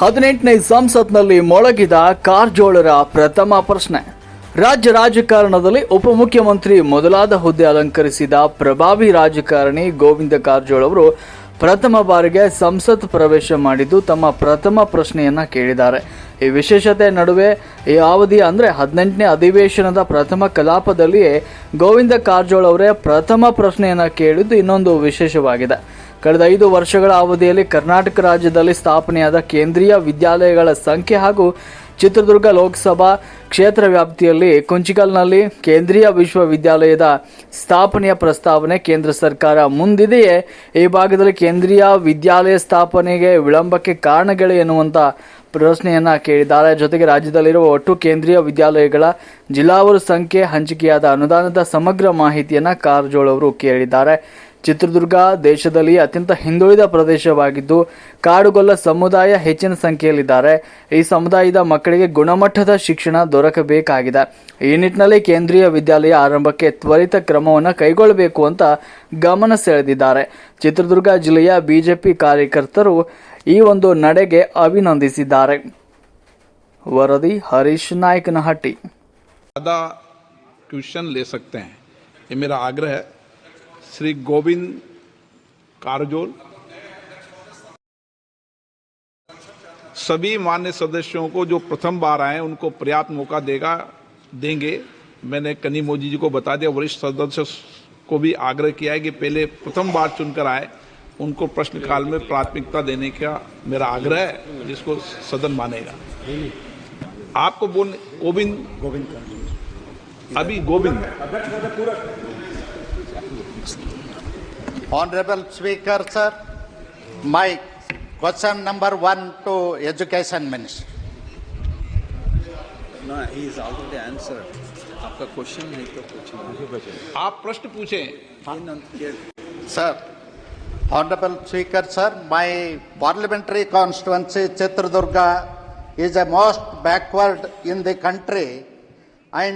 ಹದಿನೆಂಟನೇ ಸಂಸತ್ನಲ್ಲಿ ಮೊಳಗಿದ ಕಾರ್ಜೋಳರ ಪ್ರಥಮ ಪ್ರಶ್ನೆ. ರಾಜ್ಯ ರಾಜಕಾರಣದಲ್ಲಿ ಉಪಮುಖ್ಯಮಂತ್ರಿ ಮೊದಲಾದ ಹುದ್ದೆ ಅಲಂಕರಿಸಿದ ಪ್ರಭಾವಿ ರಾಜಕಾರಣಿ ಗೋವಿಂದ ಕಾರಜೋಳ ಅವರು ಪ್ರಥಮ ಬಾರಿಗೆ ಸಂಸತ್ ಪ್ರವೇಶ ಮಾಡಿದ್ದು ತಮ್ಮ ಪ್ರಥಮ ಪ್ರಶ್ನೆಯನ್ನ ಕೇಳಿದ್ದಾರೆ. ಈ ವಿಶೇಷತೆ ನಡುವೆ ಈ ಅವಧಿ ಅಂದ್ರೆ ಹದಿನೆಂಟನೇ ಅಧಿವೇಶನದ ಪ್ರಥಮ ಕಲಾಪದಲ್ಲಿಯೇ ಗೋವಿಂದ ಕಾರಜೋಳ ಅವರೇ ಪ್ರಥಮ ಪ್ರಶ್ನೆಯನ್ನ ಕೇಳಿದ್ದು ಇನ್ನೊಂದು ವಿಶೇಷವಾಗಿದೆ. ಕಳೆದ ಐದು ವರ್ಷಗಳ ಅವಧಿಯಲ್ಲಿ ಕರ್ನಾಟಕ ರಾಜ್ಯದಲ್ಲಿ ಸ್ಥಾಪನೆಯಾದ ಕೇಂದ್ರೀಯ ವಿದ್ಯಾಲಯಗಳ ಸಂಖ್ಯೆ ಹಾಗೂ ಚಿತ್ರದುರ್ಗ ಲೋಕಸಭಾ ಕ್ಷೇತ್ರ ವ್ಯಾಪ್ತಿಯಲ್ಲಿ ಕುಂಚಿಕಲ್ನಲ್ಲಿ ಕೇಂದ್ರೀಯ ವಿಶ್ವವಿದ್ಯಾಲಯದ ಸ್ಥಾಪನೆಯ ಪ್ರಸ್ತಾವನೆ ಕೇಂದ್ರ ಸರ್ಕಾರ ಮುಂದಿದೆಯೇ? ಈ ಭಾಗದಲ್ಲಿ ಕೇಂದ್ರೀಯ ವಿದ್ಯಾಲಯ ಸ್ಥಾಪನೆಗೆ ವಿಳಂಬಕ್ಕೆ ಕಾರಣಗಳೇ ಎನ್ನುವಂಥ ಪ್ರಶ್ನೆಯನ್ನ ಕೇಳಿದ್ದಾರೆ. ಜೊತೆಗೆ ರಾಜ್ಯದಲ್ಲಿರುವ ಒಟ್ಟು ಕೇಂದ್ರೀಯ ವಿದ್ಯಾಲಯಗಳ ಜಿಲ್ಲಾವರು ಸಂಖ್ಯೆ ಹಂಚಿಕೆಯಾದ ಅನುದಾನದ ಸಮಗ್ರ ಮಾಹಿತಿಯನ್ನ ಕಾರಜೋಳ ಅವರು ಕೇಳಿದ್ದಾರೆ. ಚಿತ್ರದುರ್ಗ ದೇಶದಲ್ಲಿ ಅತ್ಯಂತ ಹಿಂದುಳಿದ ಪ್ರದೇಶವಾಗಿದ್ದು ಕಾಡುಗೊಲ್ಲ ಸಮುದಾಯ ಹೆಚ್ಚಿನ ಸಂಖ್ಯೆಯಲ್ಲಿದ್ದಾರೆ ಈ ಸಮುದಾಯದ ಮಕ್ಕಳಿಗೆ ಗುಣಮಟ್ಟದ ಶಿಕ್ಷಣ ದೊರಕಬೇಕಾಗಿದೆ ಈ ನಿಟ್ಟಿನಲ್ಲಿ ಕೇಂದ್ರೀಯ ವಿದ್ಯಾಲಯ ಆರಂಭಕ್ಕೆ ತ್ವರಿತ ಕ್ರಮವನ್ನು ಕೈಗೊಳ್ಳಬೇಕು ಅಂತ ಗಮನ ಸೆಳೆದಿದ್ದಾರೆ ಚಿತ್ರದುರ್ಗ ಜಿಲ್ಲೆಯ ಬಿಜೆಪಿ ಕಾರ್ಯಕರ್ತರು ಈ ಒಂದು ನಡೆಗೆ ಅಭಿನಂದಿಸಿದ್ದಾರೆ ವರದಿ ಹರೀಶ್ ನಾಯಕನಹಟ್ಟಿ ज़्यादा क्वेश्चन ले सकते हैं ये मेरा आग्रह है श्री गोविंद कारजोल। सभी मान्य सदस्यों को जो प्रथम बार आए उनको पर्याप्त मौका देगा देंगे। मैंने कनी मोदी जी को बता दिया वरिष्ठ सदस्य को भी आग्रह किया है कि पहले प्रथम बार चुनकर आए। उनको प्रश्नकाल में प्राथमिकता देने का मेरा आग्रह है जिसको सदन मानेगा। आपको बोल गोविंद। अभी Govind. Honorable Speaker, sir, my question number one to Education Minister. No, he is already answered. आपका क्वेश्चन है तो पूछें आप प्रश्न पूछे sir honourable speaker sir my parliamentary constituency Chitradurga is a most backward in the country and